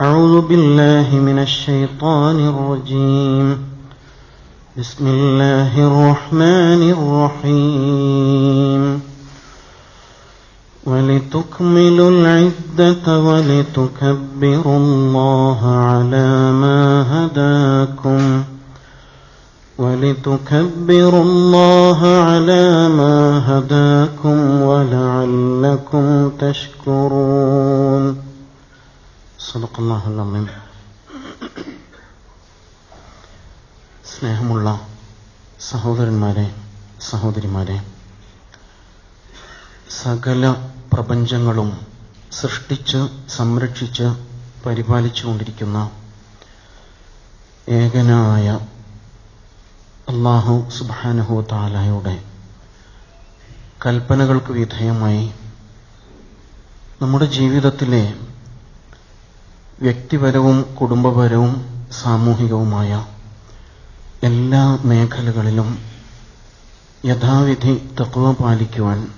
أعوذ بالله من الشيطان الرجيم. بسم الله الرحمن الرحيم. ولتكملوا العدة ولتكبروا الله على ما هداكم. ولتكبروا الله على ما هداكم ولعلكم تشكرون. സദഖ് അള്ളാഹുല്ലമ്മയും സ്നേഹമുള്ള സഹോദരന്മാരെ സഹോദരിമാരെ സകല പ്രപഞ്ചങ്ങളും സൃഷ്ടിച്ച് സംരക്ഷിച്ച് പരിപാലിച്ചുകൊണ്ടിരിക്കുന്ന ഏകനായ അള്ളാഹു സുബാനഹു താലായുടെ കൽപ്പനകൾക്ക് വിധേയമായി നമ്മുടെ ജീവിതത്തിലെ വ്യക്തിപരവും കുടുംബപരവും സാമൂഹികവുമായ എല്ലാ മേഖലകളിലും യഥാവിധി തത്വ പാലിക്കുവാൻ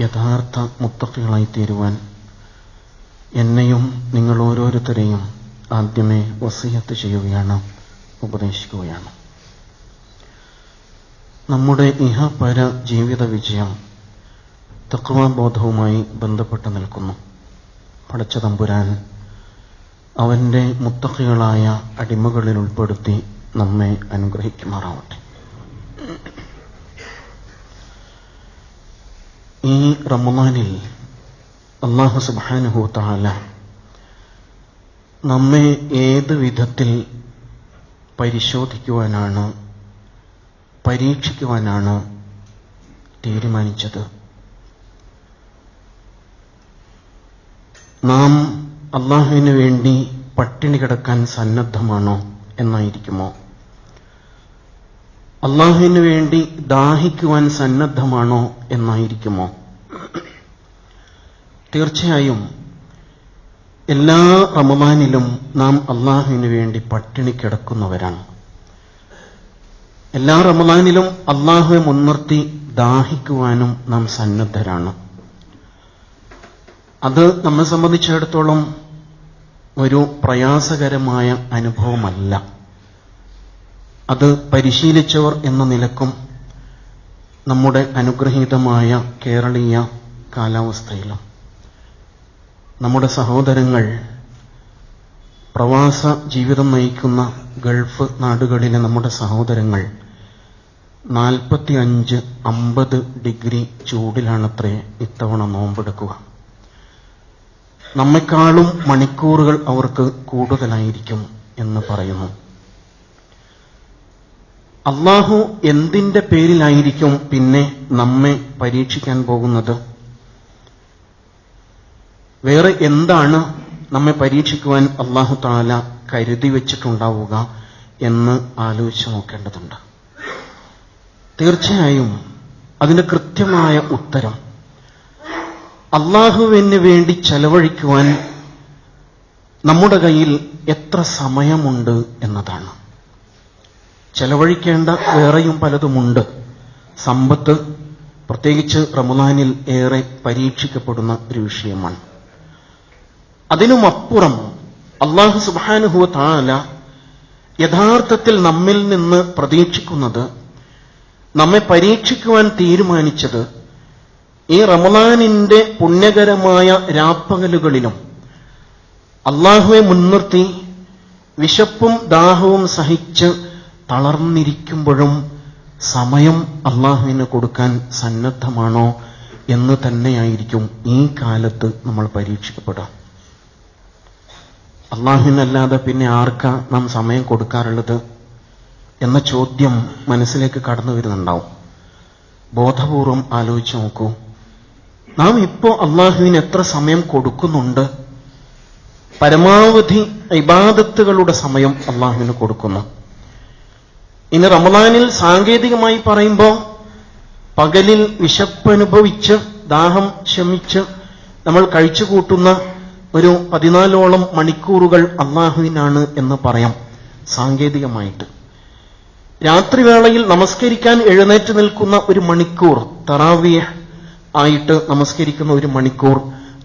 യഥാർത്ഥ മുത്തക്കികളായി തീരുവാൻ എന്നെയും നിങ്ങൾ ഓരോരുത്തരെയും ആദ്യമേ വസീയത്ത് ചെയ്യുകയാണ് ഉപദേശിക്കുകയാണ്. നമ്മുടെ ഇഹപര ജീവിത വിജയം തക്വാബോധവുമായി ബന്ധപ്പെട്ട് നിൽക്കുന്നു. പടച്ച തമ്പുരാൻ അവന്റെ മുത്തക്കികളായ അടിമകളിൽ ഉൾപ്പെടുത്തി നമ്മെ അനുഗ്രഹിക്കുമാറാവട്ടെ. ഈ റമദാനിൽ അള്ളാഹു സുബാനുഹൂത്താല താല നമ്മെ ഏത് വിധത്തിൽ പരിശോധിക്കുവാനാണ് പരീക്ഷിക്കുവാനാണ് തീരുമാനിച്ചത്? നാം അള്ളാഹുവിന് വേണ്ടി പട്ടിണി കിടക്കാൻ സന്നദ്ധമാണോ എന്നായിരിക്കുമോ? അള്ളാഹുവിന് വേണ്ടി ദാഹിക്കുവാൻ സന്നദ്ധമാണോ എന്നായിരിക്കുമോ? തീർച്ചയായും എല്ലാ റമമാനിലും നാം അള്ളാഹുവിന് വേണ്ടി പട്ടിണി കിടക്കുന്നവരാണ്. എല്ലാ റമമാനിലും അള്ളാഹുവെ മുൻനിർത്തി ദാഹിക്കുവാനും നാം സന്നദ്ധരാണ്. അത് നമ്മെ സംബന്ധിച്ചിടത്തോളം ഒരു പ്രയാസകരമായ അനുഭവമല്ല. അത് പരിശീലിച്ചവർ എന്ന നിലക്കും നമ്മുടെ അനുഗ്രഹീതമായ കേരളീയ കാലാവസ്ഥയിലും നമ്മുടെ സഹോദരങ്ങൾ പ്രവാസ ജീവിതം നയിക്കുന്ന ഗൾഫ് നാടുകളിലെ നമ്മുടെ സഹോദരങ്ങൾ നാൽപ്പത്തി അഞ്ച് അമ്പത് ഡിഗ്രി ചൂടിലാണത്രേ ഇത്തവണ നോമ്പെടുക്കുക. നമ്മെക്കാളും മണിക്കൂറുകൾ അവർക്ക് കൂടുതലായിരിക്കും എന്ന് പറയുന്നു. അള്ളാഹു എന്തിന്റെ പേരിലായിരിക്കും പിന്നെ നമ്മെ പരീക്ഷിക്കാൻ പോകുന്നത്? വേറെ എന്താണ് നമ്മെ പരീക്ഷിക്കുവാൻ അള്ളാഹു താല കരുതി വെച്ചിട്ടുണ്ടാവുക എന്ന് ആലോചിച്ച് നോക്കേണ്ടതുണ്ട്. തീർച്ചയായും അതിന് കൃത്യമായ ഉത്തരം അള്ളാഹുവിന് വേണ്ടി ചെലവഴിക്കുവാൻ നമ്മുടെ കയ്യിൽ എത്ര സമയമുണ്ട് എന്നതാണ്. ചെലവഴിക്കേണ്ട വേറെയും പലതുമുണ്ട്. സമ്പത്ത് പ്രത്യേകിച്ച് റമദാനിൽ ഏറെ പരീക്ഷിക്കപ്പെടുന്ന ഒരു വിഷയമാണ്. അതിനുമപ്പുറം അള്ളാഹു സുബാനുഹുവ താല യഥാർത്ഥത്തിൽ നമ്മിൽ നിന്ന് പ്രതീക്ഷിക്കുന്നത് നമ്മെ പരീക്ഷിക്കുവാൻ തീരുമാനിച്ചത് ഈ റമദാനിന്റെ പുണ്യകരമായ രാപ്പകലുകളിലും അള്ളാഹുവെ മുൻനിർത്തി വിശപ്പും ദാഹവും സഹിച്ച് തളർന്നിരിക്കുമ്പോഴും സമയം അള്ളാഹുവിന് കൊടുക്കാൻ സന്നദ്ധമാണോ എന്ന് തന്നെയായിരിക്കും ഈ കാലത്ത് നമ്മൾ പരീക്ഷിക്കപ്പെടുക. അള്ളാഹുവിനല്ലാതെ പിന്നെ ആർക്കാ നാം സമയം കൊടുക്കാറുള്ളത് എന്ന ചോദ്യം മനസ്സിലേക്ക് കടന്നു വരുന്നുണ്ടാവും. ബോധപൂർവം ആലോചിച്ച് നോക്കൂ. നാം ഇപ്പോ അള്ളാഹുവിന് എത്ര സമയം കൊടുക്കുന്നുണ്ട്? പരമാവധി ഇബാദത്തുകളുടെ സമയം അള്ളാഹുവിന് കൊടുക്കുന്നു. ഇനി റമദാനിൽ സാങ്കേതികമായി പറയുമ്പോൾ പകലിൽ വിശപ്പനുഭവിച്ച് ദാഹം ശമിച്ച് നമ്മൾ കഴിച്ചു കൂട്ടുന്ന ഒരു പതിനാലോളം മണിക്കൂറുകൾ അള്ളാഹുവിനാണ് എന്ന് പറയാം സാങ്കേതികമായിട്ട്. രാത്രിവേളയിൽ നമസ്കരിക്കാൻ എഴുന്നേറ്റ് നിൽക്കുന്ന ഒരു മണിക്കൂർ തറാവിയ ആയിട്ട് നമസ്കരിക്കുന്ന ഒരു മണിക്കൂർ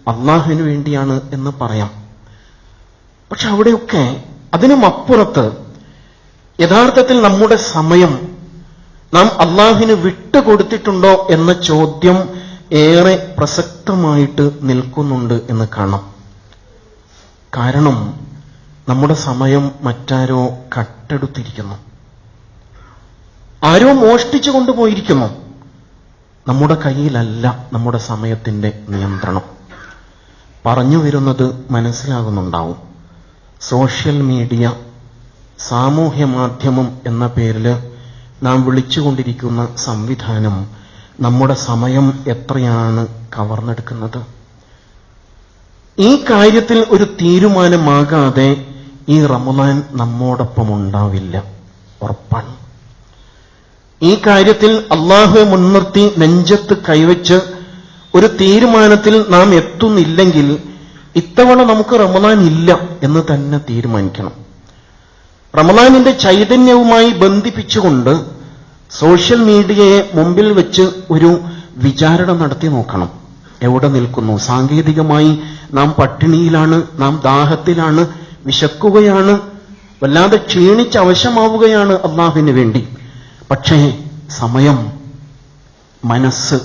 അള്ളാഹുവിന് വേണ്ടിയാണ് എന്ന് പറയാം. പക്ഷെ അവിടെയൊക്കെ അതിനും അപ്പുറത്ത് യഥാർത്ഥത്തിൽ നമ്മുടെ സമയം നാം അള്ളാഹുവിന് വിട്ടുകൊടുത്തിട്ടുണ്ടോ എന്ന ചോദ്യം ഏറെ പ്രസക്തമായിട്ട് നിൽക്കുന്നുണ്ട് എന്ന് കാണാം. കാരണം നമ്മുടെ സമയം മറ്റാരോ കട്ടെടുത്തിരിക്കുന്നു. ആരോ മോഷ്ടിച്ചു കൊണ്ടുപോയിരിക്കുന്നു നമ്മുടെ കയ്യിലല്ല നമ്മുടെ സമയത്തിന്റെ നിയന്ത്രണം. പറഞ്ഞു വരുന്നത് മനസ്സിലാകുന്നുണ്ടാവും. സോഷ്യൽ മീഡിയ സാമൂഹ്യ മാധ്യമം എന്ന പേരിൽ നാം വിളിച്ചുകൊണ്ടിരിക്കുന്ന സംവിധാനം നമ്മുടെ സമയം എത്രയാണ് കവർന്നെടുക്കുന്നത്? ഈ കാര്യത്തിൽ ഒരു തീരുമാനമാകാതെ ഈ റമദാൻ നമ്മോടൊപ്പം ഉണ്ടാവില്ല. ഉറപ്പാണ്. ഈ കാര്യത്തിൽ അള്ളാഹു മുൻനിർത്തി നെഞ്ചത്ത് കൈവച്ച് ഒരു തീരുമാനത്തിൽ നാം എത്തുന്നില്ലെങ്കിൽ ഇത്തവണ നമുക്ക് റമദാൻ ഇല്ല എന്ന് തന്നെ തീരുമാനിക്കണം. റമദാനിന്റെ ചൈതന്യവുമായി ബന്ധിപ്പിച്ചുകൊണ്ട് സോഷ്യൽ മീഡിയയെ മുമ്പിൽ വെച്ച് ഒരു വിചാരണ നടത്തി നോക്കണം. എവിടെ നിൽക്കുന്നു? സാങ്കേതികമായി നാം പട്ടിണിയിലാണ് നാം ദാഹത്തിലാണ് വിശക്കുകയാണ് വല്ലാതെ ക്ഷീണിച്ച് അവശമാവുകയാണ് അള്ളാഹുവിന് വേണ്ടി. പക്ഷേ സമയം മനസ്സ്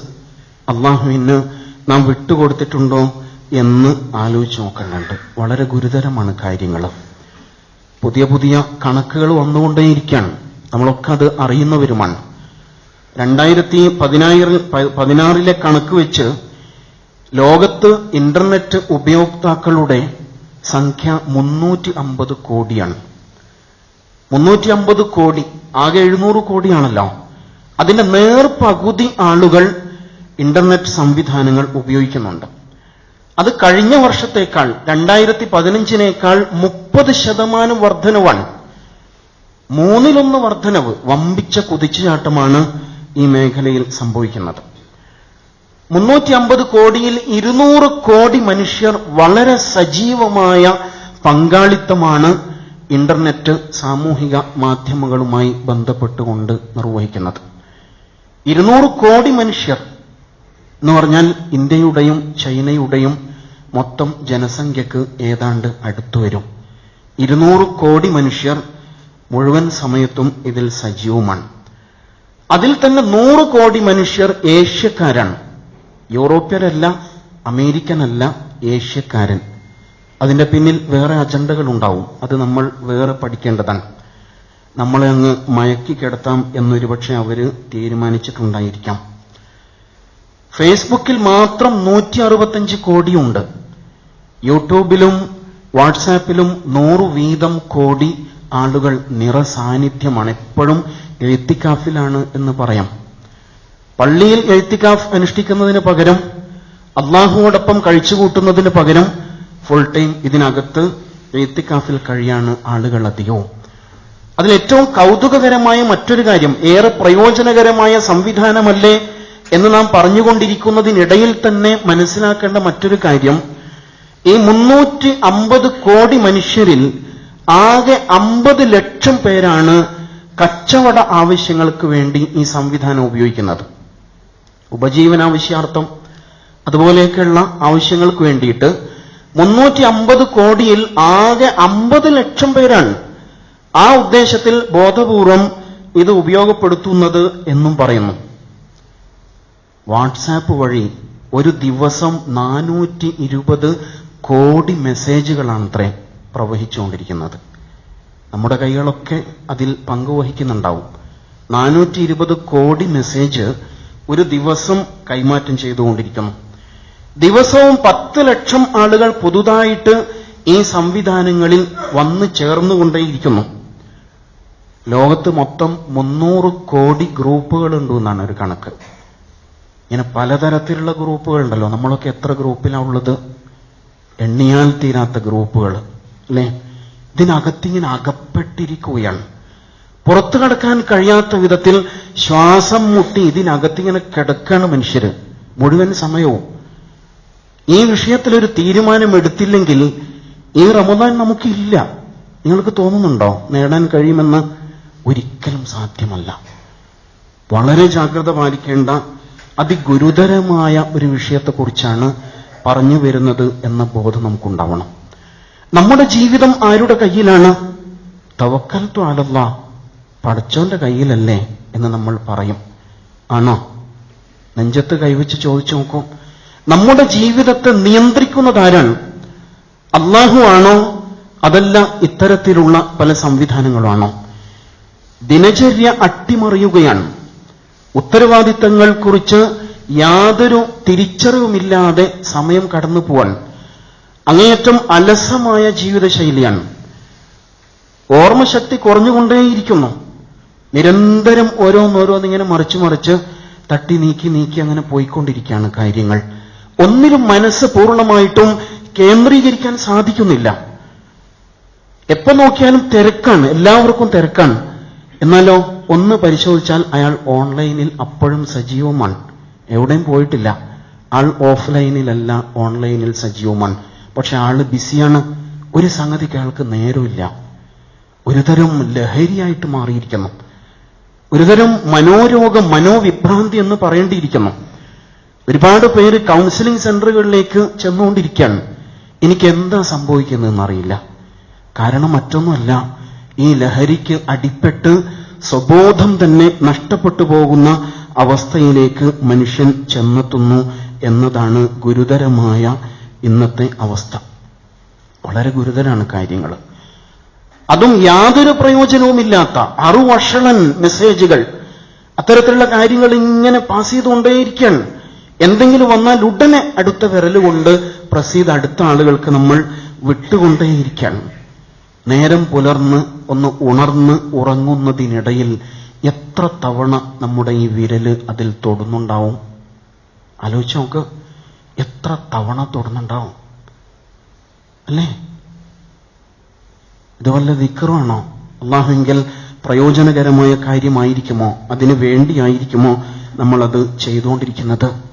അള്ളാഹുവിന് നാം വിട്ടുകൊടുത്തിട്ടുണ്ടോ എന്ന് ആലോചിച്ച് നോക്കുന്നുണ്ട് വളരെ ഗുരുതരമാണ് കാര്യങ്ങൾ. പുതിയ പുതിയ കണക്കുകൾ വന്നുകൊണ്ടേയിരിക്കുകയാണ് നമ്മളൊക്കെ അത് അറിയുന്നവരുമാണ്. രണ്ടായിരത്തി പതിനായിരം പതിനാറിലെ കണക്ക് വെച്ച് ലോകത്ത് ഇന്റർനെറ്റ് ഉപയോക്താക്കളുടെ സംഖ്യ മുന്നൂറ്റി അമ്പത് കോടിയാണ്. മുന്നൂറ്റി അമ്പത് കോടി ആകെ എഴുന്നൂറ് കോടിയാണല്ലോ. അതിന്റെ നേർപകുതി ആളുകൾ ഇന്റർനെറ്റ് സംവിധാനങ്ങൾ ഉപയോഗിക്കുന്നുണ്ട്. അത് കഴിഞ്ഞ വർഷത്തേക്കാൾ രണ്ടായിരത്തി പതിനഞ്ചിനേക്കാൾ മുപ്പത് ശതമാനം വർധനവാണ് മൂന്നിലൊന്ന് വർധനവ് വമ്പിച്ച കുതിച്ചുചാട്ടമാണ് ഈ മേഖലയിൽ സംഭവിക്കുന്നത്. മുന്നൂറ്റി അമ്പത് കോടിയിൽ ഇരുന്നൂറ് കോടി മനുഷ്യർ വളരെ സജീവമായ പങ്കാളിത്തമാണ് ഇന്റർനെറ്റ് സാമൂഹിക മാധ്യമങ്ങളുമായി ബന്ധപ്പെട്ടുകൊണ്ട് നിർവഹിക്കുന്നത്. ഇരുന്നൂറ് കോടി മനുഷ്യർ എന്ന് പറഞ്ഞാൽ ഇന്ത്യയുടെയും ചൈനയുടെയും മൊത്തം ജനസംഖ്യക്ക് ഏതാണ്ട് അടുത്തു വരും. ഇരുന്നൂറ് കോടി മനുഷ്യർ മുഴുവൻ സമയത്തും ഇതിൽ സജീവമാണ്. അതിൽ തന്നെ നൂറ് കോടി മനുഷ്യർ ഏഷ്യക്കാരാണ്. യൂറോപ്യരല്ല അമേരിക്കനല്ല ഏഷ്യക്കാരൻ. അതിന്റെ പിന്നിൽ വേറെ അജണ്ടകൾ ഉണ്ടാവും. അത് നമ്മൾ വേറെ പഠിക്കേണ്ടതാണ്. നമ്മളെ അങ്ങ് മയക്കി കിടത്താം എന്നൊരു പക്ഷെ അവർ തീരുമാനിച്ചിട്ടുണ്ടായിരിക്കാം. ഫേസ്ബുക്കിൽ മാത്രം നൂറ്റി അറുപത്തഞ്ച് കോടിയുണ്ട്. യൂട്യൂബിലും വാട്സാപ്പിലും നൂറ് വീതം കോടി ആളുകൾ നിറസാന്നിധ്യമാണ്. എപ്പോഴും എഴുത്തിക്കാഫിലാണ് എന്ന് പറയാം. പള്ളിയിൽ എഴുത്തിക്കാഫ് അനുഷ്ഠിക്കുന്നതിന് പകരം അള്ളാഹുവോടൊപ്പം കഴിച്ചുകൂട്ടുന്നതിന് പകരം ഫുൾ ടൈം ഇതിനകത്ത് എത്തിക്കാഫിൽ കഴിയാണ് ആളുകൾ അധികവും. അതിലേറ്റവും കൗതുകകരമായ മറ്റൊരു കാര്യം ഏറെ പ്രയോജനകരമായ സംവിധാനമല്ലേ എന്ന് നാം പറഞ്ഞുകൊണ്ടിരിക്കുന്നതിനിടയിൽ തന്നെ മനസ്സിലാക്കേണ്ട മറ്റൊരു കാര്യം ഈ മുന്നൂറ്റി അമ്പത് കോടി മനുഷ്യരിൽ ആകെ അമ്പത് ലക്ഷം പേരാണ് കച്ചവട ആവശ്യങ്ങൾക്ക് വേണ്ടി ഈ സംവിധാനം ഉപയോഗിക്കുന്നത്. ഉപജീവനാവശ്യാർത്ഥം അതുപോലെയൊക്കെയുള്ള ആവശ്യങ്ങൾക്ക് വേണ്ടിയിട്ട് മുന്നൂറ്റി അമ്പത് കോടിയിൽ ആകെ അമ്പത് ലക്ഷം പേരാണ്. ആ ഉദ്ദേശത്തിൽ ബോധപൂർവം ഇത് ഉപയോഗപ്പെടുത്തുന്നത് എന്നും പറയുന്നു. വാട്സാപ്പ് വഴി ഒരു ദിവസം നാനൂറ്റി ഇരുപത് കോടി മെസ്സേജുകളാണത്രേ പ്രവഹിച്ചുകൊണ്ടിരിക്കുന്നത്. നമ്മുടെ കൈകളൊക്കെ അതിൽ പങ്കുവഹിക്കുന്നുണ്ടാവും. നാനൂറ്റി ഇരുപത് കോടി മെസ്സേജ് ഒരു ദിവസം കൈമാറ്റം ചെയ്തുകൊണ്ടിരിക്കുന്നു. ദിവസവും പത്ത് ലക്ഷം ആളുകൾ പുതുതായിട്ട് ഈ സംവിധാനങ്ങളിൽ വന്നു ചേർന്നുകൊണ്ടേയിരിക്കുന്നു. ലോകത്ത് മൊത്തം മുന്നൂറ് കോടി ഗ്രൂപ്പുകളുണ്ട് എന്നാണ് ഒരു കണക്ക്. ഇങ്ങനെ പലതരത്തിലുള്ള ഗ്രൂപ്പുകൾ ഉണ്ടല്ലോ നമ്മളൊക്കെ എത്ര ഗ്രൂപ്പിലാണ് ഉള്ളത്? എണ്ണിയാൽ തീരാത്ത ഗ്രൂപ്പുകൾ അല്ലേ? ഇതിനകത്തിങ്ങനെ അകപ്പെട്ടിരിക്കുകയാണ്. പുറത്തു കടക്കാൻ കഴിയാത്ത വിധത്തിൽ ശ്വാസം മുട്ടി ഇതിനകത്തിങ്ങനെ കിടക്കാണ് മനുഷ്യർ മുഴുവൻ സമയവും ഈ വിഷയത്തിൽ ഒരു തീരുമാനം എടുത്തില്ലെങ്കിൽ ഈ റമദാൻ നമുക്കില്ല. നിങ്ങൾക്ക് തോന്നുന്നുണ്ടോ? നേടാൻ കഴിയുമെന്ന് ഒരിക്കലും സാധ്യമല്ല. വളരെ ജാഗ്രത പാലിക്കേണ്ട അതിഗുരുതരമായ ഒരു വിഷയത്തെക്കുറിച്ചാണ് പറഞ്ഞു വരുന്നത് എന്ന ബോധം നമുക്കുണ്ടാവണം. നമ്മുടെ ജീവിതം ആരുടെ കയ്യിലാണ്? തവക്കൽ ത്വാലല്ല പടച്ചോന്റെ കയ്യിലല്ലേ എന്ന് നമ്മൾ പറയും. ആണോ? നെഞ്ചത്ത് കൈവച്ച് ചോദിച്ചു നോക്കൂ. നമ്മുടെ ജീവിതത്തെ നിയന്ത്രിക്കുന്നതാരാണ് അള്ളാഹു ആണോ? അതല്ല ഇത്തരത്തിലുള്ള പല സംവിധാനങ്ങളാണോ? ദിനചര്യ അട്ടിമറിയുകയാണ്. ഉത്തരവാദിത്തങ്ങൾ കുറിച്ച് യാതൊരു തിരിച്ചറിവുമില്ലാതെ സമയം കടന്നു പോവാൻ അങ്ങേയറ്റം അലസമായ ജീവിതശൈലിയാണ്. ഓർമ്മശക്തി കുറഞ്ഞുകൊണ്ടേയിരിക്കുന്നു. നിരന്തരം ഓരോന്നോരോന്നിങ്ങനെ മറിച്ച് മറിച്ച് തട്ടി നീക്കി നീക്കി അങ്ങനെ പോയിക്കൊണ്ടിരിക്കുകയാണ് കാര്യങ്ങൾ. ഒന്നിലും മനസ്സ് പൂർണമായിട്ടും കേന്ദ്രീകരിക്കാൻ സാധിക്കുന്നില്ല. എപ്പോ നോക്കിയാലും തിരക്കാണ് എല്ലാവർക്കും തിരക്കാണ്. എന്നാലോ ഒന്ന് പരിശോധിച്ചാൽ അയാൾ ഓൺലൈനിൽ അപ്പോഴും സജീവമാണ്. എവിടെയും പോയിട്ടില്ല. ആൾ ഓഫ്ലൈനിലല്ല ഓൺലൈനിൽ സജീവമാണ്. പക്ഷെ ആൾ ബിസിയാണ്. ഒരു സംഗതിക്ക് അയാൾക്ക് നേരമില്ല. ഒരുതരം ലഹരിയായിട്ട് മാറിയിരിക്കുന്നു. ഒരുതരം മനോരോഗം മനോവിഭ്രാന്തി എന്ന് പറയേണ്ടിയിരിക്കുന്നു. ഒരുപാട് പേര് കൗൺസിലിംഗ് സെന്ററുകളിലേക്ക് ചെന്നുകൊണ്ടിരിക്കുകയാണ്. എനിക്ക് എന്താ സംഭവിക്കുന്നതെന്ന് അറിയില്ല കാരണം മറ്റൊന്നുമല്ല ഈ ലഹരിക്ക് അടിപ്പെട്ട് സ്വബോധം തന്നെ നഷ്ടപ്പെട്ടു പോകുന്ന അവസ്ഥയിലേക്ക് മനുഷ്യൻ ചെന്നെത്തുന്നു എന്നതാണ് ഗുരുതരമായ ഇന്നത്തെ അവസ്ഥ. വളരെ ഗുരുതരാണ് കാര്യങ്ങൾ അതും യാതൊരു പ്രയോജനവുമില്ലാത്ത അറുവഷളൻ മെസ്സേജുകൾ അത്തരത്തിലുള്ള കാര്യങ്ങൾ ഇങ്ങനെ പാസ് ചെയ്തുകൊണ്ടേയിരിക്കുകയാണ്. എന്തെങ്കിലും വന്നാൽ ഉടനെ അടുത്ത വിരലുകൊണ്ട് പ്രസ് ചെയ്ത് അടുത്ത ആളുകൾക്ക് നമ്മൾ വിട്ടുകൊണ്ടേയിരിക്കുകയാണ് നേരം പുലർന്ന് ഒന്ന് ഉണർന്ന് ഉറങ്ങുന്നതിനിടയിൽ എത്ര തവണ നമ്മുടെ ഈ വിരൽ അതിൽ തൊടുന്നുണ്ടാവും? ആലോചിച്ച് നോക്ക്. എത്ര തവണ തൊടുന്നുണ്ടാവും? അല്ലേ? ഇത് വല്ല വിക്രമാണോ അള്ളാഹുവെങ്കിൽ പ്രയോജനകരമായ കാര്യമായിരിക്കുമോ? അതിനു വേണ്ടിയായിരിക്കുമോ നമ്മളത് ചെയ്തുകൊണ്ടിരിക്കുന്നത്?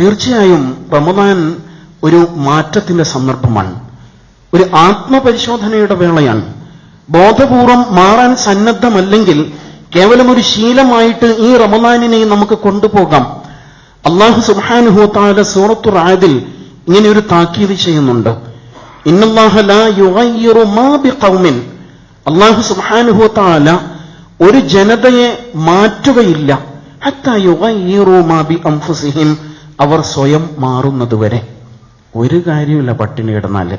തീർച്ചയായും റമദാൻ ഒരു മാറ്റത്തിന്റെ സന്ദർഭമാണ്. ഒരു ആത്മപരിശോധനയുടെ വേളയാണ്. ബോധപൂർവം മാറാൻ സന്നദ്ധമല്ലെങ്കിൽ കേവലം ഒരു ശീലമായിട്ട് ഈ റമദാനിനെ നമുക്ക് കൊണ്ടുപോകാം. അള്ളാഹു സുബാനുഹുത്താല സൂറത്തു റായതിൽ ഇങ്ങനെ ഒരു താക്കീത് ചെയ്യുന്നുണ്ട്. അള്ളാഹു സുബ്ഹാനഹു ഒരു ജനതയെ മാറ്റുകയില്ല. അവർ സ്വയം മാറുന്നതുവരെ. ഒരു കാര്യമില്ല പട്ടിണി കിടന്നാൽ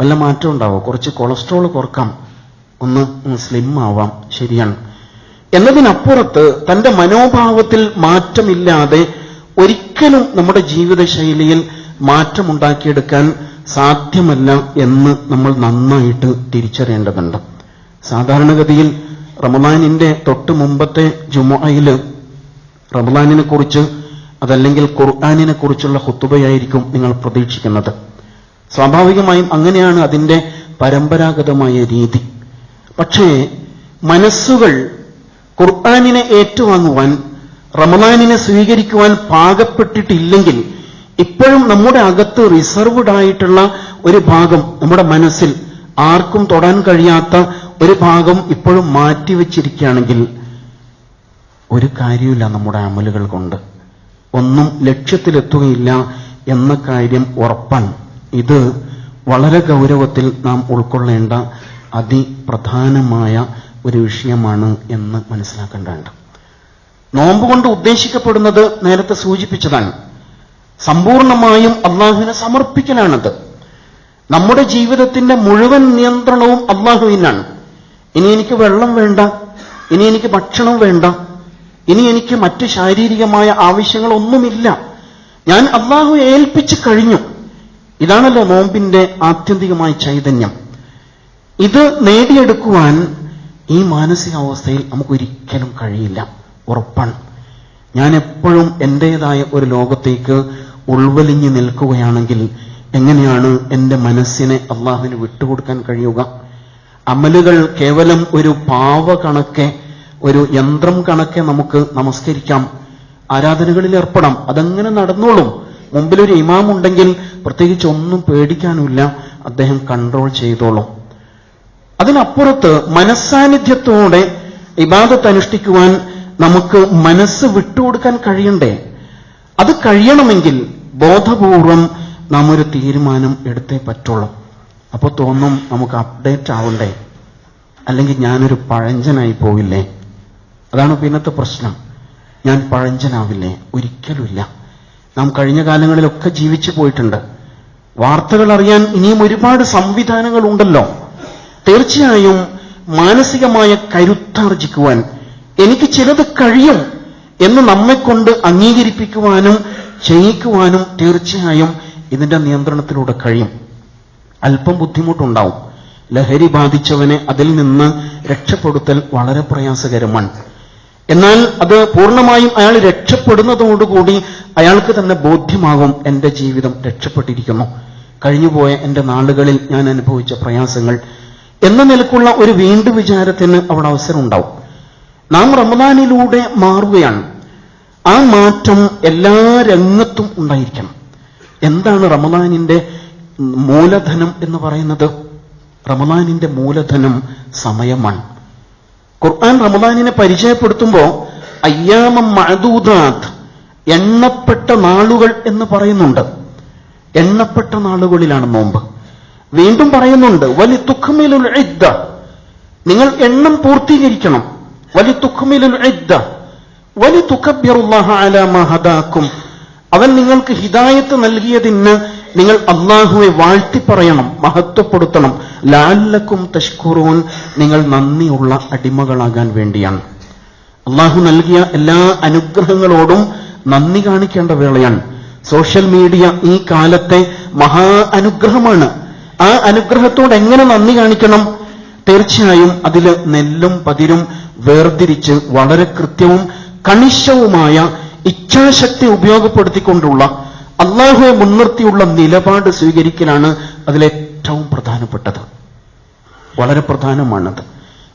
വല്ല മാറ്റം ഉണ്ടാവോ? കുറച്ച് കൊളസ്ട്രോൾ കുറക്കാം. ഒന്ന് സ്ലിം ആവാം ശരിയാണ്. എന്നതിനപ്പുറത്ത് തന്റെ മനോഭാവത്തിൽ മാറ്റമില്ലാതെ ഒരിക്കലും നമ്മുടെ ജീവിതശൈലിയിൽ മാറ്റമുണ്ടാക്കിയെടുക്കാൻ സാധ്യമല്ല എന്ന് നമ്മൾ നന്നായിട്ട് തിരിച്ചറിയേണ്ടതുണ്ട്. സാധാരണഗതിയിൽ റമദാനിന്റെ തൊട്ട് മുമ്പത്തെ ജുമയിൽ റമദാനിനെ കുറിച്ച് അതല്ലെങ്കിൽ ഖുർആാനിനെ കുറിച്ചുള്ള ഹുത്തുബയായിരിക്കും നിങ്ങൾ പ്രതീക്ഷിക്കുന്നത്. സ്വാഭാവികമായും അങ്ങനെയാണ് അതിന്റെ പരമ്പരാഗതമായ രീതി. പക്ഷേ മനസ്സുകൾ ഖുർആാനിനെ ഏറ്റുവാങ്ങുവാൻ റമദാനിനെ സ്വീകരിക്കുവാൻ പാകപ്പെട്ടിട്ടില്ലെങ്കിൽ ഇപ്പോഴും നമ്മുടെ അകത്ത് റിസർവ്ഡ് ആയിട്ടുള്ള ഒരു ഭാഗം നമ്മുടെ മനസ്സിൽ ആർക്കും തൊടാൻ കഴിയാത്ത ഒരു ഭാഗം ഇപ്പോഴും മാറ്റിവെച്ചിരിക്കുകയാണെങ്കിൽ ഒരു കാര്യമില്ല നമ്മുടെ അമലുകൾ കൊണ്ട്. ഒന്നും ലക്ഷ്യത്തിലെത്തുകയില്ല എന്ന കാര്യം ഉറപ്പാണ്. ഇത് വളരെ ഗൗരവത്തിൽ നാം ഉൾക്കൊള്ളേണ്ട അതിപ്രധാനമായ ഒരു വിഷയമാണ് എന്ന് മനസ്സിലാക്കേണ്ടതുണ്ട്. നോമ്പ് കൊണ്ട് ഉദ്ദേശിക്കപ്പെടുന്നത് നേരത്തെ സൂചിപ്പിച്ചതാണ്. സമ്പൂർണമായും അള്ളാഹുവിനെ സമർപ്പിക്കലാണത്. നമ്മുടെ ജീവിതത്തിന്റെ മുഴുവൻ നിയന്ത്രണവും അള്ളാഹുവിനാണ്. ഇനി എനിക്ക് വെള്ളം വേണ്ട ഇനി എനിക്ക് ഭക്ഷണം വേണ്ട ഇനി എനിക്ക് മറ്റ് ശാരീരികമായ ആവശ്യങ്ങളൊന്നുമില്ല. ഞാൻ അള്ളാഹു ഏൽപ്പിച്ചു കഴിഞ്ഞു. ഇതാണല്ലോ നോമ്പിന്റെ ആത്യന്തികമായ ചൈതന്യം. ഇത് നേടിയെടുക്കുവാൻ ഈ മാനസികാവസ്ഥയിൽ നമുക്കൊരിക്കലും കഴിയില്ല. ഉറപ്പാണ്. ഞാൻ എപ്പോഴും എന്റേതായ ഒരു ലോകത്തേക്ക് ഉൾവലിഞ്ഞു നിൽക്കുകയാണെങ്കിൽ എങ്ങനെയാണ് എന്റെ മനസ്സിനെ അള്ളാഹുവിന് വിട്ടുകൊടുക്കാൻ കഴിയുക? അമലുകൾ കേവലം ഒരു പാവ കണക്കെ ഒരു യന്ത്രം കണക്കെ നമുക്ക് നമസ്കരിക്കാം. ആരാധനകളിൽ ഏർപ്പെടാം. അതങ്ങനെ നടന്നോളും. മുമ്പിലൊരു ഇമാം ഉണ്ടെങ്കിൽ പ്രത്യേകിച്ച് ഒന്നും പേടിക്കാനില്ല അദ്ദേഹം കൺട്രോൾ ചെയ്തോളും. അതിനപ്പുറത്ത് മനസ്സാന്നിധ്യത്തോടെ ഇബാദത്ത് അനുഷ്ഠിക്കുവാൻ നമുക്ക് മനസ്സ് വിട്ടുകൊടുക്കാൻ കഴിയണ്ടേ? അത് കഴിയണമെങ്കിൽ ബോധപൂർവം നാം ഒരു തീരുമാനം എടുത്തേ പറ്റുള്ളൂ. അപ്പോൾ തോന്നും നമുക്ക് അപ്ഡേറ്റ് ആവണ്ടേ? അല്ലെങ്കിൽ ഞാനൊരു പഴഞ്ചനായി പോവില്ലേ? അതാണ് പിന്നത്തെ പ്രശ്നം. ഞാൻ പഴഞ്ചനാവില്ലേ? ഒരിക്കലുമില്ല. നാം കഴിഞ്ഞ കാലങ്ങളിലൊക്കെ ജീവിച്ചു പോയിട്ടുണ്ട്. വാർത്തകൾ അറിയാൻ ഇനിയും ഒരുപാട് സംവിധാനങ്ങൾ ഉണ്ടല്ലോ. തീർച്ചയായും മാനസികമായ കരുത്താർജിക്കുവാൻ എനിക്ക് ചിലത് കഴിയും എന്ന് നമ്മെക്കൊണ്ട് അംഗീകരിപ്പിക്കുവാനും ചെയ്യിക്കുവാനും തീർച്ചയായും ഇതിന്റെ നിയന്ത്രണത്തിലൂടെ കഴിയും. അല്പം ബുദ്ധിമുട്ടുണ്ടാവും. ലഹരി ബാധിച്ചവനെ അതിൽ നിന്ന് രക്ഷപ്പെടുത്തൽ വളരെ പ്രയാസകരമാണ്. എന്നാൽ അത് പൂർണമായും അയാൾ രക്ഷപ്പെടുന്നതോടുകൂടി അയാൾക്ക് തന്നെ ബോധ്യമാകും എന്റെ ജീവിതം രക്ഷപ്പെട്ടിരിക്കുന്നു. കഴിഞ്ഞുപോയ എന്റെ നാളുകളിൽ ഞാൻ അനുഭവിച്ച പ്രയാസങ്ങൾ എന്ന നിലക്കുള്ള ഒരു വീണ്ടു വിചാരത്തിന് അവിടെ അവസരം ഉണ്ടാവും നാം റമദാനിലൂടെ മാറുകയാണ്. ആ മാറ്റം എല്ലാ രംഗത്തും ഉണ്ടായിരിക്കണം. എന്താണ് റമദാനിന്റെ മൂലധനം എന്ന് പറയുന്നത്? റമദാനിന്റെ മൂലധനം സമയമാണ്. ഖുർആൻ റമദാനിനെ പരിചയപ്പെടുത്തുമ്പോൾ അയ്യാമം മഅദൂദാത്ത് എണ്ണപ്പെട്ട നാളുകൾ എന്ന് പറയുന്നുണ്ട്. എണ്ണപ്പെട്ട നാളുകളിലാണ് നോമ്പ്. വീണ്ടും പറയുന്നുണ്ട് വലി തുഖ്മിലുൽ ഇദ്ദ നിങ്ങൾ എണ്ണം പൂർത്തീകരിക്കണം. വലി തുഖ്മിലുൽ ഇദ്ദ വലി തുക്കബ്യറുല്ലാഹ അലാ മാ ഹദാക്കും അവൻ നിങ്ങൾക്ക് ഹിദായത്ത് നൽകിയതിന് നിങ്ങൾ അള്ളാഹുവെ വാഴ്ത്തിപ്പറയണം മഹത്വപ്പെടുത്തണം. ലാലക്കും തഷ്കുറൂൻ നിങ്ങൾ നന്ദിയുള്ള അടിമകളാകാൻ വേണ്ടിയാണ്. അള്ളാഹു നൽകിയ എല്ലാ അനുഗ്രഹങ്ങളോടും നന്ദി കാണിക്കേണ്ട വേളയാണ്. സോഷ്യൽ മീഡിയ ഈ കാലത്തെ മഹാ അനുഗ്രഹമാണ്. ആ അനുഗ്രഹത്തോട് എങ്ങനെ നന്ദി കാണിക്കണം? തീർച്ചയായും അതിൽ നെല്ലും പതിരും വേർതിരിച്ച് വളരെ കൃത്യവും കണിശവുമായ ഇച്ഛാശക്തി ഉപയോഗപ്പെടുത്തിക്കൊണ്ടുള്ള അള്ളാഹുവെ മുൻനിർത്തിയുള്ള നിലപാട് സ്വീകരിക്കലാണ് അതിലേറ്റവും പ്രധാനപ്പെട്ടത്. വളരെ പ്രധാനമാണത്.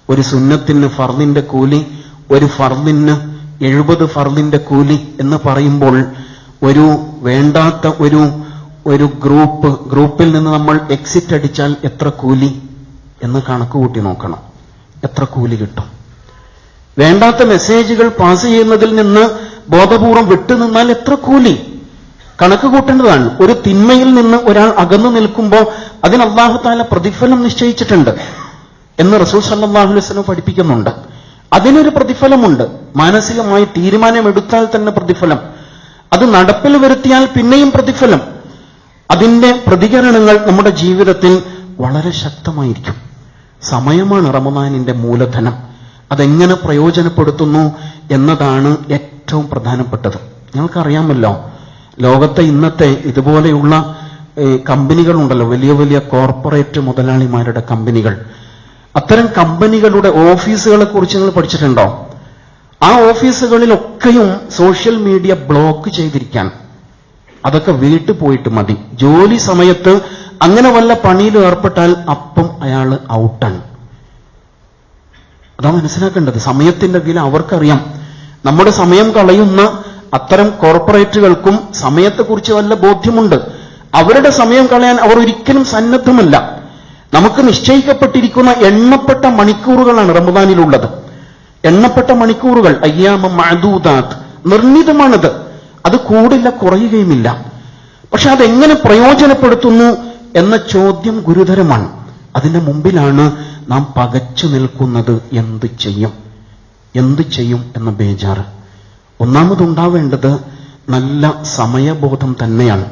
ഒരു സുന്നത്തിന് ഫർദിന്റെ കൂലി ഒരു ഫർദിന് എഴുപത് ഫർദിന്റെ കൂലി എന്ന് പറയുമ്പോൾ ഒരു വേണ്ടാത്ത ഒരു ഒരു ഗ്രൂപ്പ് ഗ്രൂപ്പിൽ നിന്ന് നമ്മൾ എക്സിറ്റ് അടിച്ചാൽ എത്ര കൂലി എന്ന് കണക്ക് കൂട്ടി നോക്കണം. എത്ര കൂലി കിട്ടും? വേണ്ടാത്ത മെസ്സേജുകൾ പാസ് ചെയ്യുന്നതിൽ നിന്ന് ബോധപൂർവം വിട്ടുനിന്നാൽ എത്ര കൂലി? കണക്ക് കൂട്ടേണ്ടതാണ്. ഒരു തിന്മയിൽ നിന്ന് ഒരാൾ അകന്നു നിൽക്കുമ്പോൾ അതിന് അള്ളാഹുത്താല പ്രതിഫലം നിശ്ചയിച്ചിട്ടുണ്ട് എന്ന് റസൂൽ സല്ലാഹു വസ്ലം പഠിപ്പിക്കുന്നുണ്ട്. അതിനൊരു പ്രതിഫലമുണ്ട്. മാനസികമായി തീരുമാനമെടുത്താൽ തന്നെ പ്രതിഫലം. അത് നടപ്പിൽ വരുത്തിയാൽ പിന്നെയും പ്രതിഫലം. അതിന്റെ പ്രതികരണങ്ങൾ നമ്മുടെ ജീവിതത്തിൽ വളരെ ശക്തമായിരിക്കും. സമയമാണ് റമദാനിന്റെ മൂലധനം. അതെങ്ങനെ പ്രയോജനപ്പെടുത്തുന്നു എന്നതാണ് ഏറ്റവും പ്രധാനപ്പെട്ടത്. ഞങ്ങൾക്കറിയാമല്ലോ ലോകത്തെ ഇന്നത്തെ ഇതുപോലെയുള്ള കമ്പനികളുണ്ടല്ലോ വലിയ വലിയ കോർപ്പറേറ്റ് മുതലാളിമാരുടെ കമ്പനികൾ. അത്തരം കമ്പനികളുടെ ഓഫീസുകളെ കുറിച്ച് നിങ്ങൾ പഠിച്ചിട്ടുണ്ടോ? ആ ഓഫീസുകളിലൊക്കെയും സോഷ്യൽ മീഡിയ ബ്ലോക്ക് ചെയ്തിരിക്കാൻ. അതൊക്കെ വീട്ടിൽ പോയിട്ട് മതി. ജോലി സമയത്ത് അങ്ങനെ വല്ല പണിയിലും ഏർപ്പെട്ടാൽ അപ്പം അയാൾ ഔട്ടാണ്. അതാ മനസ്സിലാക്കേണ്ടത്. സമയത്തിന്റെ വില അവർക്കറിയാം. നമ്മുടെ സമയം കളയുന്ന അത്തരം കോർപ്പറേറ്റുകൾക്കും സമയത്തെക്കുറിച്ച് വല്ല ബോധ്യമുണ്ട്? അവരുടെ സമയം കളയാൻ അവർ ഒരിക്കലും സന്നദ്ധമല്ല. നമുക്ക് നിശ്ചയിക്കപ്പെട്ടിരിക്കുന്ന എണ്ണപ്പെട്ട മണിക്കൂറുകളാണ് റമദാനിലുള്ളത്. എണ്ണപ്പെട്ട മണിക്കൂറുകൾ അയ്യാമ മഅദൂദാത്ത് നിർണിതമാണത്. അത് കൂടില്ല കുറയുകയുമില്ല. പക്ഷെ അതെങ്ങനെ പ്രയോജനപ്പെടുത്തുന്നു എന്ന ചോദ്യം ഗുരുതരമാണ്. അതിന്റെ മുമ്പിലാണ് നാം പകച്ചു നിൽക്കുന്നത് എന്ത് ചെയ്യും? എന്ത് ചെയ്യും എന്ന ബേജാറ്. ഒന്നാമതുണ്ടാവേണ്ടത് നല്ല സമയബോധം തന്നെയാണ്.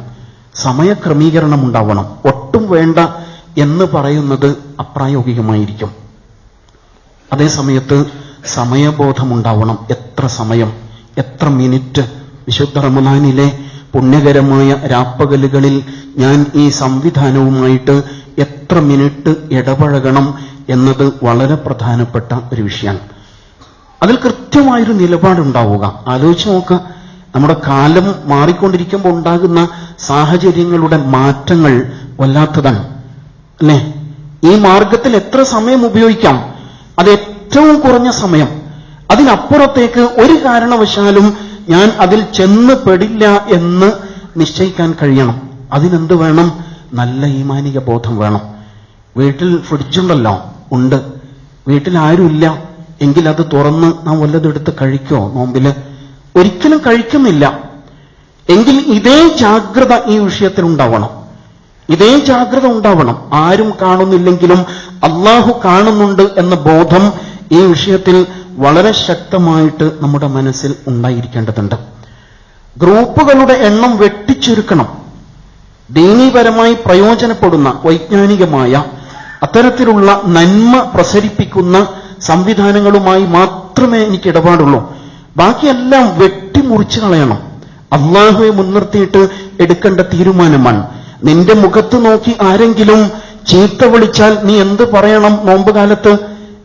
സമയക്രമീകരണം ഉണ്ടാവണം. ഒട്ടും വേണ്ട എന്ന് പറയുന്നത് അപ്രായോഗികമായിരിക്കും. അതേസമയത്ത് സമയബോധമുണ്ടാവണം എത്ര സമയം എത്ര മിനിറ്റ്? വിശുദ്ധ റമദാനിലെ പുണ്യകരമായ രാപ്പകലുകളിൽ ഞാൻ ഈ സംവിധാനവുമായിട്ട് എത്ര മിനിറ്റ് ഇടപഴകണം എന്നത് വളരെ പ്രധാനപ്പെട്ട ഒരു വിഷയമാണ്. അതിൽ കൃത്യമായൊരു നിലപാടുണ്ടാവുക. ആലോചിച്ച് നോക്കുക നമ്മുടെ കാലം മാറിക്കൊണ്ടിരിക്കുമ്പോൾ ഉണ്ടാകുന്ന സാഹചര്യങ്ങളുടെ മാറ്റങ്ങൾ വല്ലാത്തതാണ്. അല്ലേ? ഈ മാർഗത്തിൽ എത്ര സമയം ഉപയോഗിക്കാം? അത് ഏറ്റവും കുറഞ്ഞ സമയം. അതിനപ്പുറത്തേക്ക് ഒരു കാരണവശാലും ഞാൻ അതിൽ ചെന്ന് പെടില്ല എന്ന് നിശ്ചയിക്കാൻ കഴിയണം. അതിനെന്ത് വേണം? നല്ല ഈമാനിക ബോധം വേണം. വീട്ടിൽ ഫ്രിഡ്ജുണ്ടല്ലോ ഉണ്ട്. വീട്ടിൽ ആരുമില്ല. എങ്കിൽ അത് തുറന്ന് നാം വല്ലതെടുത്ത് കഴിക്കോ നോമ്പിൽ. ഒരിക്കലും കഴിക്കുന്നില്ല. എങ്കിൽ ഇതേ ജാഗ്രത ഈ വിഷയത്തിൽ ഉണ്ടാവണം. ഇതേ ജാഗ്രത ഉണ്ടാവണം. ആരും കാണുന്നില്ലെങ്കിലും അള്ളാഹു കാണുന്നുണ്ട് എന്ന ബോധം ഈ വിഷയത്തിൽ വളരെ ശക്തമായിട്ട് നമ്മുടെ മനസ്സിൽ ഉണ്ടായിരിക്കേണ്ടതുണ്ട്. ഗ്രൂപ്പുകളുടെ എണ്ണം വെട്ടിച്ചുരുക്കണം. ദീനീപരമായി പ്രയോജനപ്പെടുന്ന വൈജ്ഞാനികമായ അത്തരത്തിലുള്ള നന്മ പ്രസരിപ്പിക്കുന്ന സംവിധാനങ്ങളുമായി മാത്രമേ എനിക്ക് ഇടപാടുള്ളൂ. ബാക്കിയെല്ലാം വെട്ടിമുറിച്ചു കളയണം. അള്ളാഹുവെ മുൻനിർത്തിയിട്ട് എടുക്കേണ്ട തീരുമാനമാണ്. നിന്റെ മുഖത്ത് നോക്കി ആരെങ്കിലും ചീത്ത വിളിച്ചാൽ നീ എന്ത് പറയണം നോമ്പ് കാലത്ത്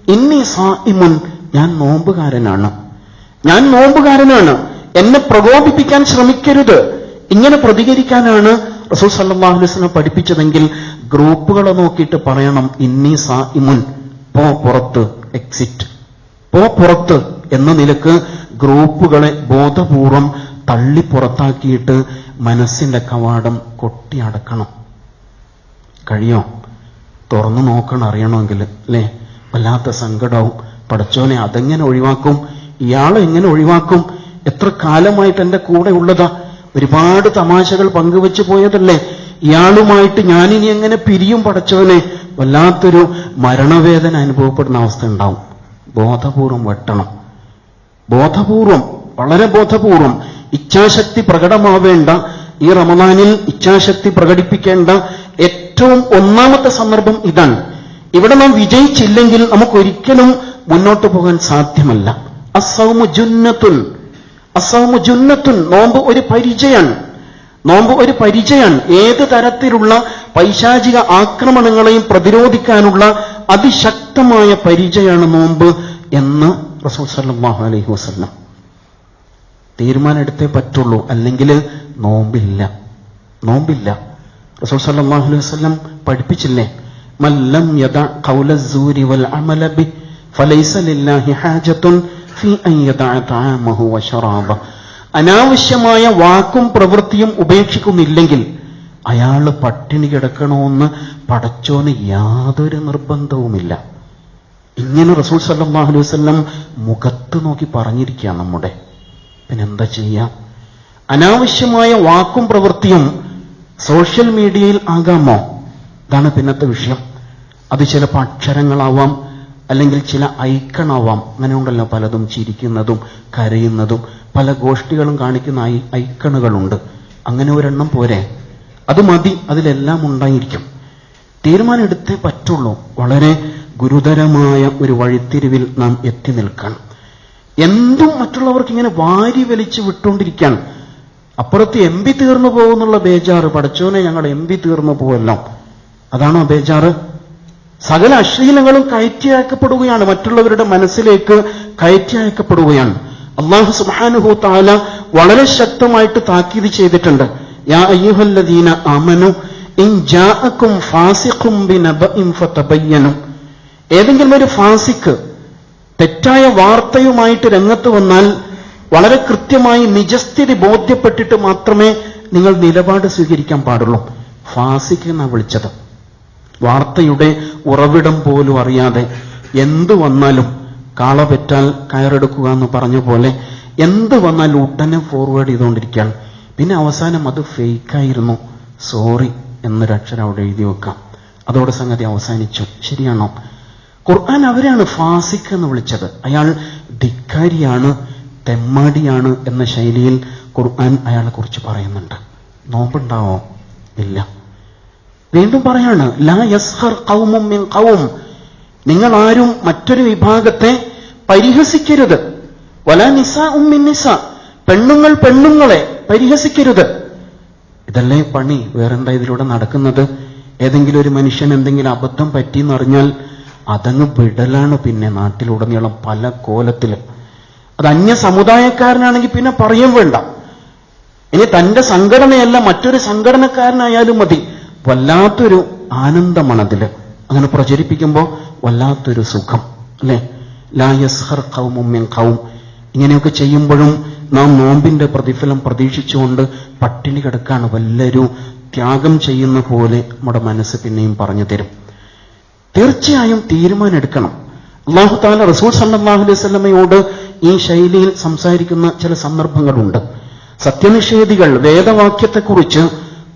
ഇന്നി സായിമുൻ ഞാൻ നോമ്പുകാരനാണ്. ഞാൻ നോമ്പുകാരനാണ്. എന്നെ പ്രകോപിപ്പിക്കാൻ ശ്രമിക്കരുത്. ഇങ്ങനെ പ്രതികരിക്കാനാണ് റസൂൽ വസല്ലം പഠിപ്പിച്ചതെങ്കിൽ ഗ്രൂപ്പുകളെ നോക്കിയിട്ട് പറയണം ഇന്നി സായിമുൻ പോ പുറത്ത് എക്സിറ്റ് പോ പുറത്ത് എന്ന നിലയ്ക്ക് ഗ്രൂപ്പുകളെ ബോധപൂർവം തള്ളി പുറത്താക്കിയിട്ട് മനസ്സിന്റെ കവാടം കൊട്ടി അടക്കണം. കഴിയോ? തുറന്നു നോക്കണം അറിയണമെങ്കിൽ അല്ലേ? വല്ലാത്ത സങ്കടവും. പടച്ചോനെ അതെങ്ങനെ ഒഴിവാക്കും? ഇയാളെ എങ്ങനെ ഒഴിവാക്കും? എത്ര കാലമായിട്ട് എന്റെ കൂടെ ഉള്ളതാ? ഒരുപാട് തമാശകൾ പങ്കുവെച്ചു പോയതല്ലേ? ഇയാളുമായിട്ട് ഞാനിനി എങ്ങനെ പിരിയും പടച്ചോനെ? വല്ലാത്തൊരു മരണവേദന അനുഭവപ്പെടുന്ന അവസ്ഥ ഉണ്ടാവും. ബോധപൂർവം വെട്ടണം. ബോധപൂർവം വളരെ ബോധപൂർവം ഇച്ഛാശക്തി പ്രകടമാവേണ്ട ഈ റമദാനിൽ ഇച്ഛാശക്തി പ്രകടിപ്പിക്കേണ്ട ഏറ്റവും ഒന്നാമത്തെ സന്ദർഭം ഇതാണ്. ഇവിടെ നാം വിജയിച്ചില്ലെങ്കിൽ നമുക്ക് ഒരിക്കലും മുന്നോട്ട് പോകാൻ സാധ്യമല്ല. അസൗമു ജുന്നത്തുൻ. അസൗമു ജുന്നത്തുൻ. നോമ്പ് ഒരു പരിചയാണ് നോമ്പ് ഒരു പരിചയമാണ്. ഏത് തരത്തിലുള്ള പൈശാചിക ആക്രമണങ്ങളെയും പ്രതിരോധിക്കാനുള്ള അതിശക്തമായ പരിചയമാണ് നോമ്പ് എന്ന് റസൂൽ സല്ലല്ലാഹു അലൈഹി വസല്ലം തീരുമാനം എടുത്തേ പറ്റുള്ളൂ. അല്ലെങ്കിൽ നോമ്പില്ല. നോമ്പില്ല. റസൂൽ സല്ലല്ലാഹു അലൈഹി വസല്ലം പഠിപ്പിച്ചില്ലേ? മല്ലം യഥ കൗലൂരി വൽ അമല ബി ഫലൈസ ലില്ലാഹി ഹാജത്തുൻ ഫി അൻ യദഅ തആമഹു വശറാബ അനാവശ്യമായ വാക്കും പ്രവൃത്തിയും ഉപേക്ഷിക്കുന്നില്ലെങ്കിൽ അയാൾ പട്ടിണി കിടക്കണമെന്ന് പടച്ചോന് യാതൊരു നിർബന്ധവുമില്ല. ഇങ്ങനെ റസൂൽ സല്ലല്ലാഹു അലൈഹി വസല്ലം മുഖത്ത് നോക്കി പറഞ്ഞിരിക്കുക നമ്മുടെ. പിന്നെന്താ ചെയ്യാം? അനാവശ്യമായ വാക്കും പ്രവൃത്തിയും സോഷ്യൽ മീഡിയയിൽ ആകാമോ? ഇതാണ് പിന്നത്തെ വിഷയം. അത് ചിലപ്പോൾ അക്ഷരങ്ങളാവാം അല്ലെങ്കിൽ ചില ഐക്കണാവാം. അങ്ങനെയുണ്ടല്ലോ പലതും ചിരിക്കുന്നതും കരയുന്നതും. പല ഗോഷ്ഠികളും കാണിക്കുന്ന ഐ ഐക്കണുകളുണ്ട്. അങ്ങനെ ഒരെണ്ണം പോരെ? അത് മതി. അതിലെല്ലാം ഉണ്ടായിരിക്കും. തീരുമാനം എടുത്തേ പറ്റുള്ളൂ. വളരെ ഗുരുതരമായ ഒരു വഴിത്തിരിവിൽ നാം എത്തി നിൽക്കണം. എന്തും മറ്റുള്ളവർക്ക് ഇങ്ങനെ വാരി വലിച്ച് വിട്ടുകൊണ്ടിരിക്കുകയാണ് അപ്പുറത്ത് എം പി തീർന്നു പോകുന്നുള്ള ബേജാറ്. പഠിച്ചോനെ ഞങ്ങൾ എം പി തീർന്നു പോവല്ലോ അതാണോ ബേജാറ്? സകല അശ്ലീലങ്ങളും കയറ്റി അയക്കപ്പെടുകയാണ് മറ്റുള്ളവരുടെ മനസ്സിലേക്ക് കയറ്റി അയക്കപ്പെടുകയാണ് അള്ളാഹു സുബാനുഹു താല വളരെ ശക്തമായിട്ട് താക്കീത് ചെയ്തിട്ടുണ്ട്. യാ അയ്യുഹല്ലദീന ഇൻ ഫാസിഖും ഏതെങ്കിലും ഒരു ഫാസിക്ക് തെറ്റായ വാർത്തയുമായിട്ട് രംഗത്ത് വന്നാൽ വളരെ കൃത്യമായി നിജസ്ഥിതി ബോധ്യപ്പെട്ടിട്ട് മാത്രമേ നിങ്ങൾ നിലപാട് സ്വീകരിക്കാൻ പാടുള്ളൂ. ഫാസിക്ക് എന്നാണ് വിളിച്ചത്. വാർത്തയുടെ ഉറവിടം പോലും അറിയാതെ എന്തു വന്നാലും കാള പെറ്റാൽ കയറെടുക്കുക എന്ന് പറഞ്ഞ പോലെ എന്ത് വന്നാലും ഉടനെ ഫോർവേഡ് ചെയ്തുകൊണ്ടിരിക്കുകയാണ്. പിന്നെ അവസാനം അത് ഫേക്കായിരുന്നു സോറി എന്നൊരു അക്ഷരം അവിടെ എഴുതി വെക്കാം. അതോടെ സംഗതി അവസാനിച്ചു. ശരിയാണോ? ഖുർആൻ അവരെയാണ് ഫാസിക് എന്ന് വിളിച്ചത്. അയാൾ ധിക്കാരിയാണ് തെമ്മാടിയാണ് എന്ന ശൈലിയിൽ ഖുർആൻ അയാളെ കുറിച്ച് പറയുന്നുണ്ട്. നോമ്പുണ്ടാവോ? ഇല്ല. വീണ്ടും പറയാണ് ലാ യസ്ഹർ കൗമും മിൻ ഖൗം. നിങ്ങൾ ആരും മറ്റൊരു വിഭാഗത്തെ പരിഹസിക്കരുത്. വല നിസ ഉമ്മിൻ നിസ. പെണ്ണുങ്ങൾ പെണ്ണുങ്ങളെ പരിഹസിക്കരുത്. ഇതല്ലേ പണി? വേറെന്താ ഇതിലൂടെ നടക്കുന്നത്? ഏതെങ്കിലും ഒരു മനുഷ്യൻ എന്തെങ്കിലും അബദ്ധം പറ്റിയെന്നറിഞ്ഞാൽ അതങ്ങ് വിടലാണ് പിന്നെ നാട്ടിലുടനീളം പല കോലത്തിൽ അത് അന്യ സമുദായക്കാരനാണെങ്കിൽ പിന്നെ പറയും വേണ്ട. ഇനി തന്റെ സംഘടനയല്ല മറ്റൊരു സംഘടനക്കാരനായാലും മതി. വല്ലാത്തൊരു ആനന്ദമാണതിൽ അങ്ങനെ പ്രചരിപ്പിക്കുമ്പോൾ വല്ലാത്തൊരു സുഖം അല്ലെ? ലായസ്ഹർ യസ്ഹർ കൗം ഇങ്ങനെയൊക്കെ ചെയ്യുമ്പോഴും നാം നോമ്പിന്റെ പ്രതിഫലം പ്രതീക്ഷിച്ചുകൊണ്ട് പട്ടിണി കിടക്കാണ് വല്ലൊരു ത്യാഗം ചെയ്യുന്ന പോലെ നമ്മുടെ മനസ്സ് പിന്നെയും പറഞ്ഞു തരും. തീർച്ചയായും തീരുമാനമെടുക്കണം. അള്ളാഹു താല റസൂൽ സല്ലാഹു അലൈഹി സ്വലമയോട് ഈ ശൈലിയിൽ സംസാരിക്കുന്ന ചില സന്ദർഭങ്ങളുണ്ട്. സത്യനിഷേധികൾ വേദവാക്യത്തെക്കുറിച്ച്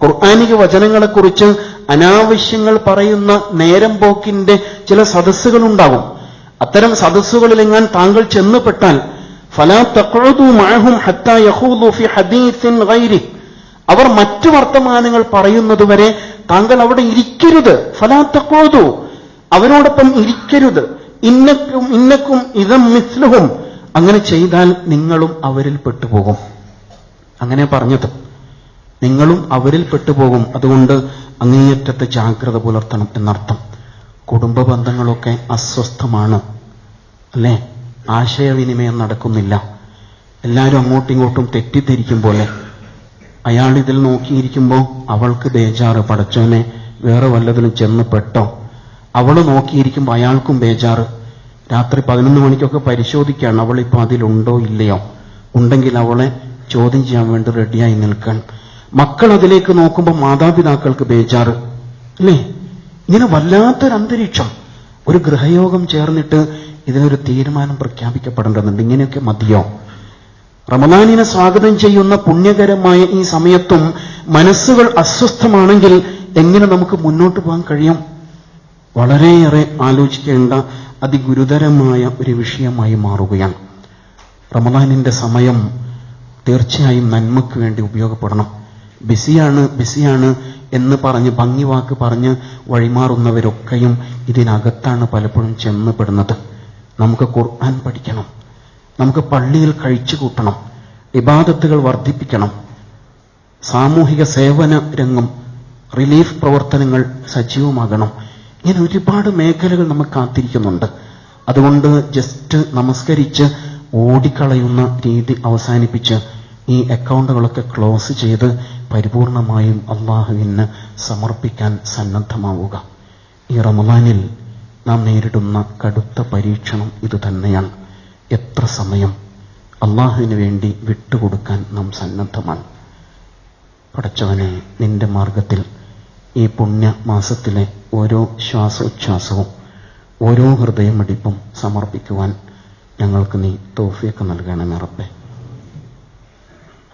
ഖുർആാനിക വചനങ്ങളെക്കുറിച്ച് അനാവശ്യങ്ങൾ പറയുന്ന നേരം പോക്കിന്റെ ചില സദസ്സുകളുണ്ടാവും അത്തരം സദസ്സുകളിലെങ്ങാൻ താങ്കൾ ചെന്നുപെട്ടാൽ ഫലാ തഖ്ഉദു മഅഹും ഹത്താ യഖൂദു ഫി ഹദീസിൻ ഗൈരി. അവർ മറ്റു വർത്തമാനങ്ങൾ പറയുന്നതുവരെ താങ്കൾ അവിടെ ഇരിക്കരുത്. ഫലാ തഖ്ഉദു. അവരോടൊപ്പം ഇരിക്കരുത്. ഇന്നക്കും ഇന്നക്കും ഇതം മിസ്ലുഹും. അങ്ങനെ ചെയ്താൽ നിങ്ങളും അവരിൽ പെട്ടുപോകും. അങ്ങനെ പറഞ്ഞത് നിങ്ങളും അവരിൽ പെട്ടുപോകും. അതുകൊണ്ട് അങ്ങേയറ്റത്തെ ജാഗ്രത പുലർത്തണം എന്നർത്ഥം. കുടുംബ ബന്ധങ്ങളൊക്കെ അസ്വസ്ഥമാണ്. അല്ലേ? ആശയവിനിമയം നടക്കുന്നില്ല. എല്ലാവരും അങ്ങോട്ടും ഇങ്ങോട്ടും തെറ്റിദ്ധരിക്കും പോലെ. അയാൾ ഇതിൽ നോക്കിയിരിക്കുമ്പോൾ അവൾക്ക് ബേജാറ്. പടച്ചോനെ വേറെ വല്ലതിലും ചെന്ന് പെട്ടോ? അവൾ നോക്കിയിരിക്കുമ്പോൾ അയാൾക്കും ബേജാറ്. രാത്രി പതിനൊന്ന് മണിക്കൊക്കെ പരിശോധിക്കുകയാണ് അവളിപ്പോൾ അതിലുണ്ടോ ഇല്ലയോ? ഉണ്ടെങ്കിൽ അവളെ ചോദ്യം ചെയ്യാൻ വേണ്ടി റെഡിയായി നിൽക്കാൻ. മക്കൾ അതിലേക്ക് നോക്കുമ്പോൾ മാതാപിതാക്കൾക്ക് ബേജാറ്. അല്ലേ? ഇങ്ങനെ വല്ലാത്തൊരന്തരീക്ഷം. ഒരു ഗൃഹയോഗം ചേർന്നിട്ട് ഇതിനൊരു തീരുമാനം പ്രഖ്യാപിക്കപ്പെടേണ്ടതുണ്ട്. ഇങ്ങനെയൊക്കെ മതിയോ? റമദാനിനെ സ്വാഗതം ചെയ്യുന്ന പുണ്യകരമായ ഈ സമയത്തും മനസ്സുകൾ അസ്വസ്ഥമാണെങ്കിൽ എങ്ങനെ നമുക്ക് മുന്നോട്ട് പോകാൻ കഴിയും? വളരെയേറെ ആലോചിക്കേണ്ട അതിഗുരുതരമായ ഒരു വിഷയമായി മാറുകയാണ്. റമദാനിന്റെ സമയം തീർച്ചയായും നന്മയ്ക്ക് വേണ്ടി ഉപയോഗപ്പെടണം. ബിസിയാണ് ബിസിയാണ് എന്ന് പറഞ്ഞ് ഭംഗി വാക്ക് പറഞ്ഞ് വഴിമാറുന്നവരൊക്കെയും ഇതിനകത്താണ് പലപ്പോഴും ചെന്നപ്പെടുന്നത് നമുക്ക് ഖുർആൻ പഠിക്കണം. നമുക്ക് പള്ളിയിൽ കഴിച്ചു കൂട്ടണം. ഇബാദത്തുകൾ വർദ്ധിപ്പിക്കണം. സാമൂഹിക സേവന രംഗം റിലീഫ് പ്രവർത്തനങ്ങൾ സജീവമാകണം. ഇങ്ങനെ ഒരുപാട് മേഖലകൾ നമുക്ക് കാത്തിരിക്കുന്നുണ്ട്. അതുകൊണ്ട് ജസ്റ്റ് നമസ്കരിച്ച് ഓടിക്കളയുന്ന രീതി അവസാനിപ്പിച്ച് ഈ അക്കൗണ്ടുകളൊക്കെ ക്ലോസ് ചെയ്ത് പരിപൂർണമായും അള്ളാഹുവിന് സമർപ്പിക്കാൻ സന്നദ്ധമാവുക. ഈ റമദാനിൽ നാം നേരിടുന്ന കടുത്ത പരീക്ഷണം ഇത് തന്നെയാണ്. എത്ര സമയം അള്ളാഹുവിന് വേണ്ടി വിട്ടുകൊടുക്കാൻ നാം സന്നദ്ധമാണ്. പടച്ചവനെ നിന്റെ മാർഗത്തിൽ ഈ പുണ്യ മാസത്തിലെ ഓരോ ശ്വാസോച്ഛ്വാസവും ഓരോ ഹൃദയമടിപ്പും സമർപ്പിക്കുവാൻ ഞങ്ങൾക്ക് നീ തോഫിയൊക്കെ നൽകണമേ റബ്ബേ.